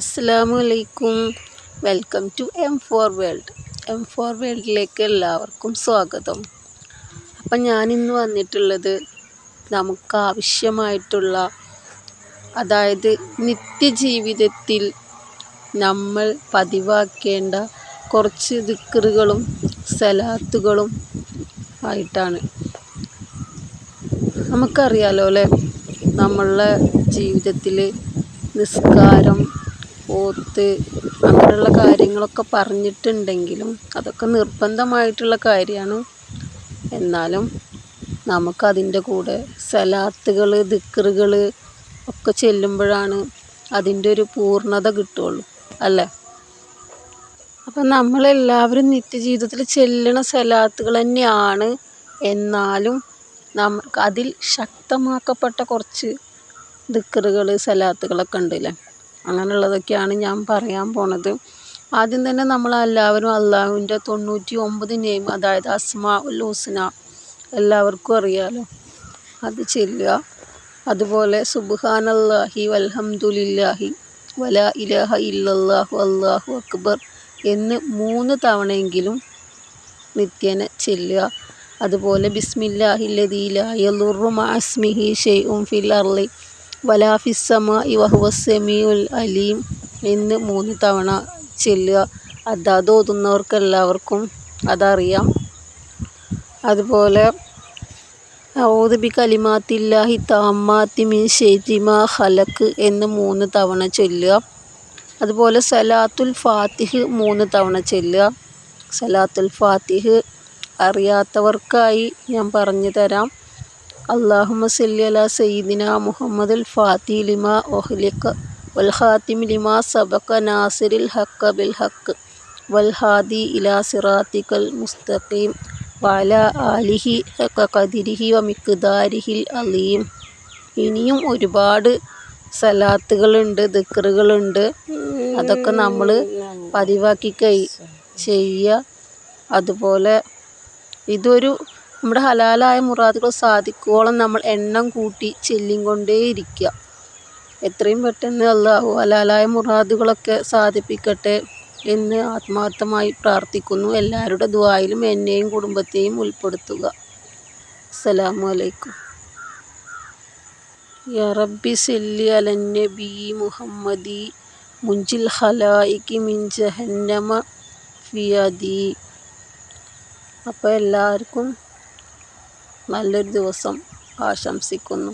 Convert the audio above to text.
അസ്സാമു അലൈക്കും welcome to M four world. M four വേൾഡിലേക്ക് എല്ലാവർക്കും സ്വാഗതം. അപ്പം ഞാനിന്ന് വന്നിട്ടുള്ളത് നമുക്ക് ആവശ്യമായിട്ടുള്ള അതായത് നിത്യജീവിതത്തിൽ നമ്മൾ പതിവാക്കേണ്ട കുറച്ച് ദിക്കറുകളും സലാത്തുകളും ആയിട്ടാണ്. നമുക്കറിയാലോ അല്ലേ നമ്മളുടെ ജീവിതത്തിൽ നിസ്കാരം ഓത്ത് അങ്ങനെയുള്ള കാര്യങ്ങളൊക്കെ പറഞ്ഞിട്ടുണ്ടെങ്കിലും അതൊക്കെ നിർബന്ധമായിട്ടുള്ള കാര്യമാണ്. എന്നാലും നമുക്കതിന്റെ കൂടെ സലാത്തുകൾ ദിക്കറുകൾ ഒക്കെ ചെല്ലുമ്പോഴാണ് അതിന്റെ ഒരു പൂർണത കിട്ടുകയുള്ളൂ അല്ലേ? അപ്പം നമ്മളെല്ലാവരും നിത്യജീവിതത്തിൽ ചെല്ലണ സലാത്തുകൾ തന്നെയാണ്. എന്നാലും നമുക്ക് അതിൽ ശക്തമാക്കപ്പെട്ട കുറച്ച് ദിക്കറുകൾ സലാത്തുകളൊക്കെ ഉണ്ടല്ലേ? അങ്ങനെയുള്ളതൊക്കെയാണ് ഞാൻ പറയാൻ പോണത്. ആദ്യം തന്നെ നമ്മളെല്ലാവരും അള്ളാഹുവിന്റെ തൊണ്ണൂറ്റി ഒമ്പത് നെയിം അതായത് അസ്മാ ഉൽ എല്ലാവർക്കും അറിയാലോ. അത് ചെല്ലുക. അതുപോലെ സുബ്ഹാനല്ലാഹി വൽഹംദുലില്ലാഹി വല ഇലഹ ഇല്ലല്ലാഹു അല്ലാഹു അക്ബർ എന്ന് മൂന്ന് തവണയെങ്കിലും നിത്യേന ചെല്ലുക. അതുപോലെ ബിസ്മില്ലാഹി ലദീല അസ്മിഹി ഷെയ്ഉം ഫിൽ അർളി വലാഫിസമ വഹുവസമിയുൽ അലീം എന്ന് മൂന്ന് തവണ ചൊല്ലുക. അതാത് ഓതുന്നവർക്ക് എല്ലാവർക്കും അതറിയാം. അതുപോലെ ഔദ് ബി കലിമാത്തില്ലാഹി മിൻ ഷെയ്തിമ ഹലക്ക് എന്ന് മൂന്ന് തവണ ചൊല്ലുക. അതുപോലെ സലാത്തുൽ ഫാത്തിഹ് മൂന്ന് തവണ ചൊല്ലുക. സലാത്തുൽ ഫാത്തിഹ് അറിയാത്തവർക്കായി ഞാൻ പറഞ്ഞു തരാം. അള്ളാഹുമ സല്ലി അലാ സയ്യിദിനാ മുഹമ്മദിൽ ഫാത്തി ലിമ ഒഹ്ലിഖ് വൽ ഖാത്തിം ലിമ സബക നാസിറിൽ ഹക്ക ബിൽ ഹക്ക് വൽ ഹാദി ഇലാ സിറാത്തിക്കൽ മുസ്തഖീം വല ആലിഹി ഖദിരിഹി വ മിക്ദാരിഹിൽ അലീം. ഇനിയും ഒരുപാട് സലാത്തുകളുണ്ട് ദിക്കറുകളുണ്ട് അതൊക്കെ നമ്മൾ പതിവാക്കി കൈ ചെയ്യുക. അതുപോലെ ഇതൊരു നമ്മുടെ ഹലാലായ മുറാദുകൾ സാധിക്കുവോളം നമ്മൾ എണ്ണം കൂട്ടി ചെല്ലിക്കൊണ്ടേയിരിക്കുക. എത്രയും പെട്ടെന്ന് അള്ളാഹു ഹലാലായ മുറാദുകളൊക്കെ സാധിപ്പിക്കട്ടെ എന്ന് ആത്മാർത്ഥമായി പ്രാർത്ഥിക്കുന്നു. എല്ലാവരുടെ ദുആയിലും എന്നെയും കുടുംബത്തെയും ഉൾപ്പെടുത്തുക. അസ്സലാമു അലൈക്കും. യാ റബ്ബി നബി മുഹമ്മദി മുഞ്ചിൽ ഹലായിക്ക് മിൻ ജഹന്നമ ഫിയദി. അപ്പോൾ എല്ലാവർക്കും നല്ലൊരു ദിവസം ആശംസിക്കുന്നു.